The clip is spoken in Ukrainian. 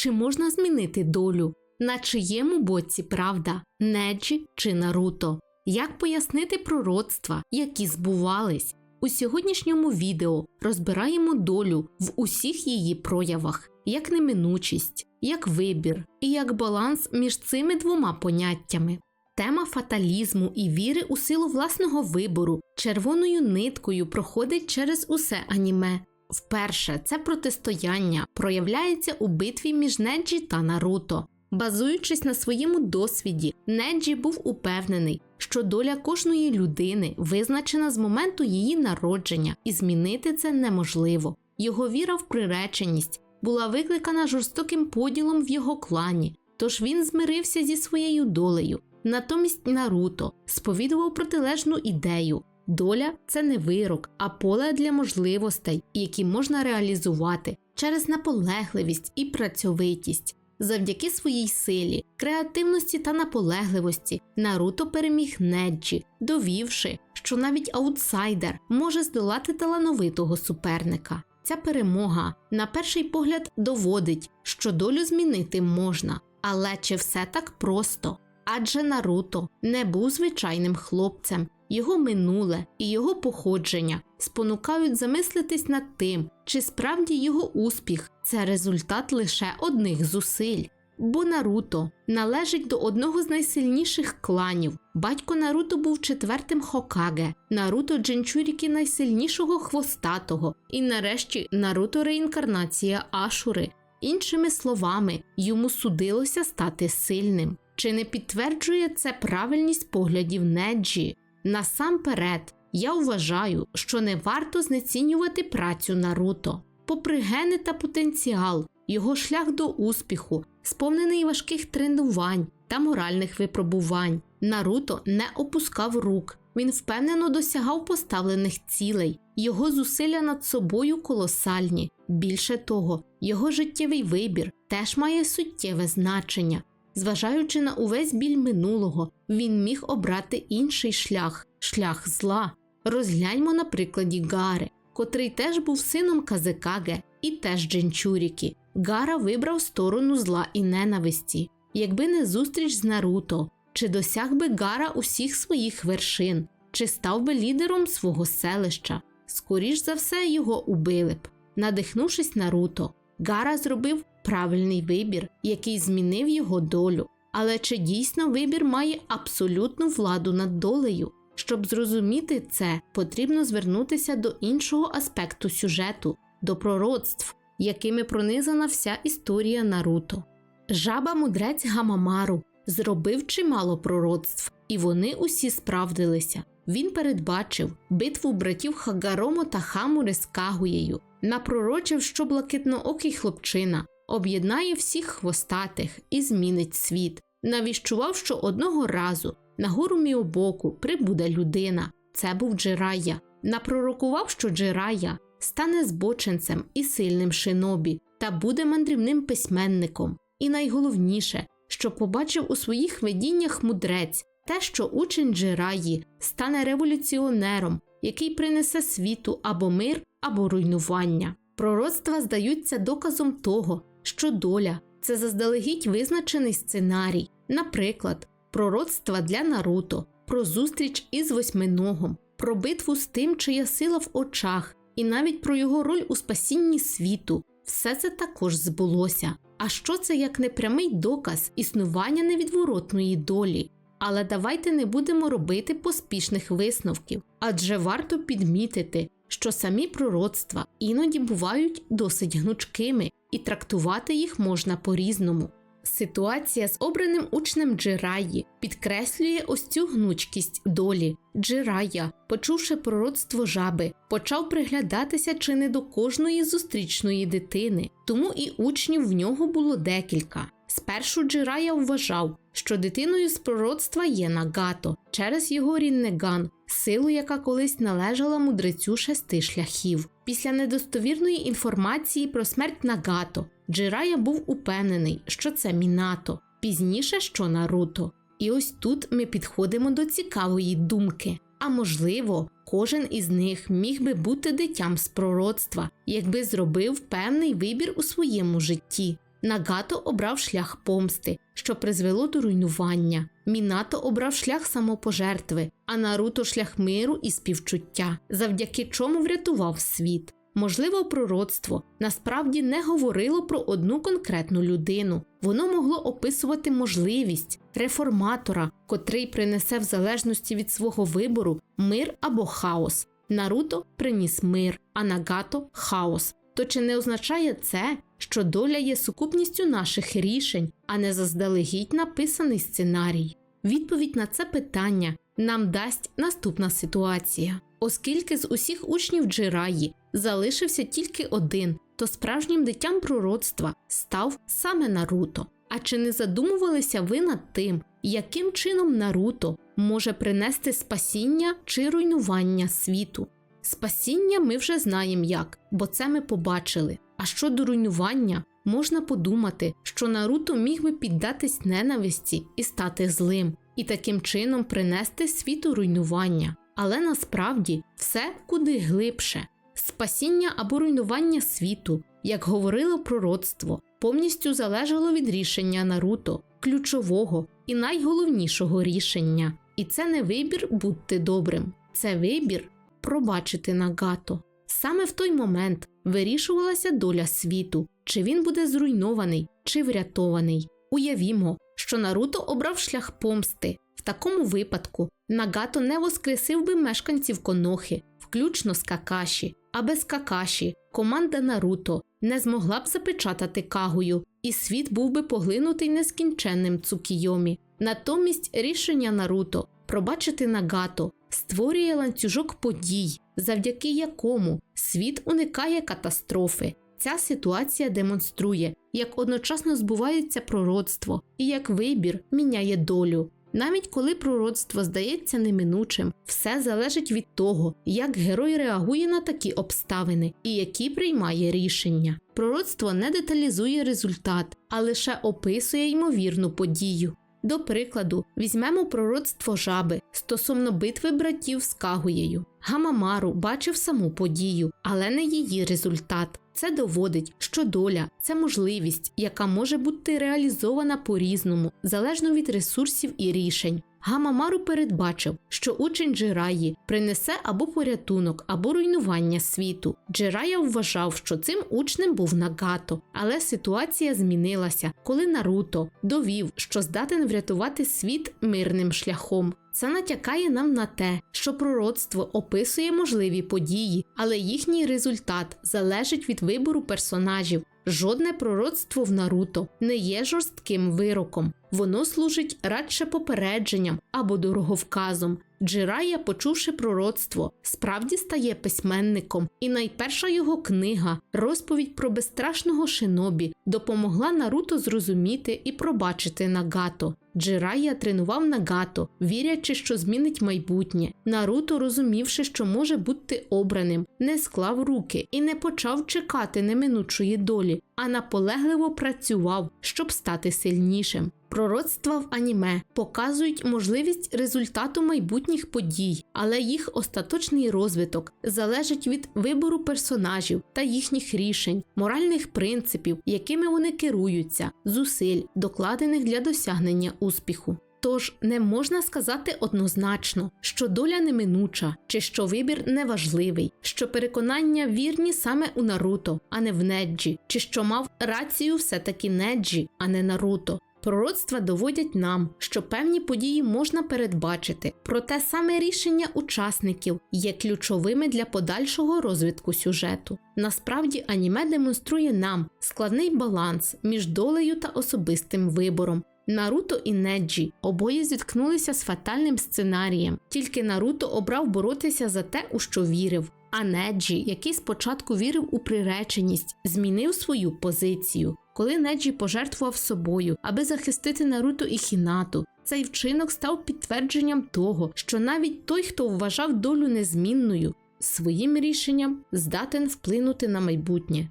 Чи можна змінити долю? На чиєму боці правда Неджі чи Наруто? Як пояснити пророцтва, які збувались? У сьогоднішньому відео розбираємо долю в усіх її проявах, як неминучість, як вибір і як баланс між цими двома поняттями. Тема фаталізму і віри у силу власного вибору червоною ниткою проходить через усе аніме. Вперше це протистояння проявляється у битві між Неджі та Наруто. Базуючись на своєму досвіді, Неджі був упевнений, що доля кожної людини визначена з моменту її народження, і змінити це неможливо. Його віра в приреченість була викликана жорстоким поділом в його клані, тож він змирився зі своєю долею. Натомість Наруто сповідував протилежну ідею. Доля це не вирок, а поле для можливостей, які можна реалізувати через наполегливість і працьовитість. Завдяки своїй силі, креативності та наполегливості Наруто переміг Неджі, довівши, що навіть аутсайдер може здолати талановитого суперника. Ця перемога, на перший погляд, доводить, що долю змінити можна, але чи все так просто? Адже Наруто не був звичайним хлопцем, його минуле і його походження спонукають замислитись над тим, чи справді його успіх це результат лише одних зусиль. Бо Наруто належить до одного з найсильніших кланів. Батько Наруто був четвертим Хокаге, Наруто Джинчурікі найсильнішого хвостатого, і нарешті Наруто реінкарнація Ашури. Іншими словами, йому судилося стати сильним. Чи не підтверджує це правильність поглядів Неджі? Насамперед, я вважаю, що не варто знецінювати працю Наруто. Попри гени та потенціал, його шлях до успіху, сповнений важких тренувань та моральних випробувань. Наруто не опускав рук, він впевнено досягав поставлених цілей, його зусилля над собою колосальні. Більше того, його життєвий вибір теж має суттєве значення. Зважаючи на увесь біль минулого, він міг обрати інший шлях шлях зла. Розгляньмо на прикладі Гари, котрий теж був сином Казикаге і теж Джинчурікі. Гара вибрав сторону зла і ненависті. Якби не зустріч з Наруто, чи досяг би Гара усіх своїх вершин, чи став би лідером свого селища? Скоріш за все, його убили б. Надихнувшись Наруто, Гара зробив правильний вибір, який змінив його долю. Але чи дійсно вибір має абсолютну владу над долею? Щоб зрозуміти це, потрібно звернутися до іншого аспекту сюжету, до пророцтв, якими пронизана вся історія Наруто. Жаба мудрець Гамамару зробив чимало пророцтв, і вони усі справдилися. Він передбачив битву братів Хагаромо та Хамури з Кагуєю, напророчив, що блакитноокий хлопчина об'єднає всіх хвостатих і змінить світ. Навіщував, що одного разу на гору Міобоку прибуде людина. Це був Джирая. Напророкував, що Джирая стане збоченцем і сильним шинобі та буде мандрівним письменником. І найголовніше, що побачив у своїх видіннях мудрець, те, що учень Джираї стане революціонером, який принесе світу або мир, або руйнування. Пророцтва здаються доказом того, що доля це заздалегідь визначений сценарій, наприклад, пророцтва для Наруто, про зустріч із восьминогом, про битву з тим, чия сила в очах, і навіть про його роль у спасінні світу. Все це також збулося. А що це як непрямий доказ існування невідворотної долі? Але давайте не будемо робити поспішних висновків, адже варто підмітити, що самі пророцтва іноді бувають досить гнучкими, і трактувати їх можна по-різному. Ситуація з обраним учнем Джираї підкреслює ось цю гнучкість долі. Джирая, почувши пророцтво жаби, почав приглядатися чи не до кожної зустрічної дитини, тому і учнів в нього було декілька. Спершу Джирая вважав, що дитиною з пророцтва є Нагато через його ріннеган, силу, яка колись належала мудрецю шести шляхів. Після недостовірної інформації про смерть Нагато Джирая був упевнений, що це Мінато, пізніше що Наруто. І ось тут ми підходимо до цікавої думки. А можливо, кожен із них міг би бути дитям з пророцтва, якби зробив певний вибір у своєму житті. Нагато обрав шлях помсти, що призвело до руйнування. Мінато обрав шлях самопожертви, а Наруто шлях миру і співчуття, завдяки чому врятував світ. Можливо, пророцтво насправді не говорило про одну конкретну людину. Воно могло описувати можливість реформатора, котрий принесе в залежності від свого вибору мир або хаос. Наруто приніс мир, а Нагато хаос. То чи не означає це, що доля є сукупністю наших рішень, а не заздалегідь написаний сценарій? Відповідь на це питання нам дасть наступна ситуація. Оскільки з усіх учнів Джираї залишився тільки один, то справжнім дитям пророцтва став саме Наруто. А чи не задумувалися ви над тим, яким чином Наруто може принести спасіння чи руйнування світу? Спасіння ми вже знаємо як, бо це ми побачили. А щодо руйнування, можна подумати, що Наруто міг би піддатись ненависті і стати злим, і таким чином принести світу руйнування. Але насправді все куди глибше. Спасіння або руйнування світу, як говорило пророцтво, повністю залежало від рішення Наруто, ключового і найголовнішого рішення. І це не вибір бути добрим, це вибір пробачити Нагато. Саме в той момент вирішувалася доля світу, чи він буде зруйнований, чи врятований. Уявімо, що Наруто обрав шлях помсти. В такому випадку Нагато не воскресив би мешканців Конохи, включно з Какаші, а без Какаші команда Наруто не змогла б запечатати Кагую, і світ був би поглинутий нескінченним Цукійомі. Натомість рішення Наруто пробачити Нагато створює ланцюжок подій, завдяки якому світ уникає катастрофи. Ця ситуація демонструє, як одночасно збувається пророцтво і як вибір міняє долю. Навіть коли пророцтво здається неминучим, все залежить від того, як герой реагує на такі обставини і які приймає рішення. Пророцтво не деталізує результат, а лише описує ймовірну подію. До прикладу, візьмемо пророцтво жаби стосовно битви братів з Кагуєю. Гамамару бачив саму подію, але не її результат. Це доводить, що доля це можливість, яка може бути реалізована по-різному, залежно від ресурсів і рішень. Гамамару передбачив, що учень Джираї принесе або порятунок, або руйнування світу. Джирая вважав, що цим учнем був Нагато, але ситуація змінилася, коли Наруто довів, що здатен врятувати світ мирним шляхом. Це натякає нам на те, що пророцтво описує можливі події, але їхній результат залежить від вибору персонажів. Жодне пророцтво в Наруто не є жорстким вироком, воно служить радше попередженням або дороговказом. Джирая, почувши пророцтво, справді стає письменником, і найперша його книга, розповідь про безстрашного шинобі, допомогла Наруто зрозуміти і пробачити Нагато. Джирая тренував Нагато, вірячи, що змінить майбутнє. Наруто, розумівши, що може бути обраним, не склав руки і не почав чекати неминучої долі, а наполегливо працював, щоб стати сильнішим. Пророцтва в аніме показують можливість результату майбутніх подій, але їх остаточний розвиток залежить від вибору персонажів та їхніх рішень, моральних принципів, якими вони керуються, зусиль, докладених для досягнення успіху. Тож не можна сказати однозначно, що доля неминуча, чи що вибір неважливий, що переконання вірні саме у Наруто, а не в Неджі, чи що мав рацію все-таки Неджі, а не Наруто. Пророцтва доводять нам, що певні події можна передбачити, проте саме рішення учасників є ключовими для подальшого розвитку сюжету. Насправді аніме демонструє нам складний баланс між долею та особистим вибором. Наруто і Неджі обоє зіткнулися з фатальним сценарієм, тільки Наруто обрав боротися за те, у що вірив. А Неджі, який спочатку вірив у приреченість, змінив свою позицію. Коли Неджі пожертвував собою, аби захистити Наруто і Хінату, цей вчинок став підтвердженням того, що навіть той, хто вважав долю незмінною, своїм рішенням здатен вплинути на майбутнє.